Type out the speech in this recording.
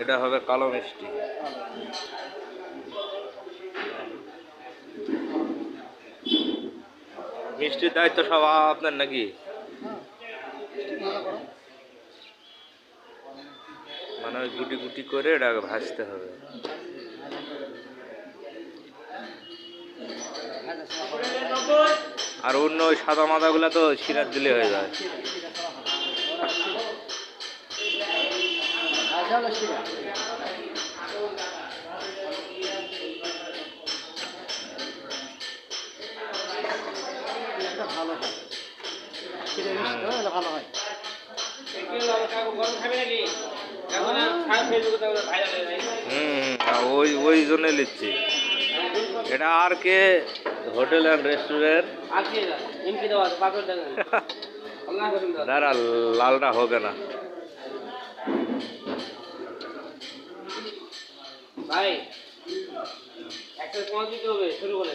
এটা হবে কালো মিষ্টি। মিষ্টির দায়িত্ব সব আপনার নাকি? মানে ওই গুটি গুটি করে এটা ভাজতে হবে। আর অন্য ওই সাদা মাদাগুলো তো সিরাত দিলে হয়ে যায়। ভালো হয়। সেটা মিষ্টি হয়, ভালো হয়। ওই ওই জন্য নিচ্ছি। এটা আর কে হোটেল অ্যান্ড রেস্টুরেন্ট। দাঁড়া লালটা হবে না। ভাই একটা পৌঁছ দিতে হবে শুরু করে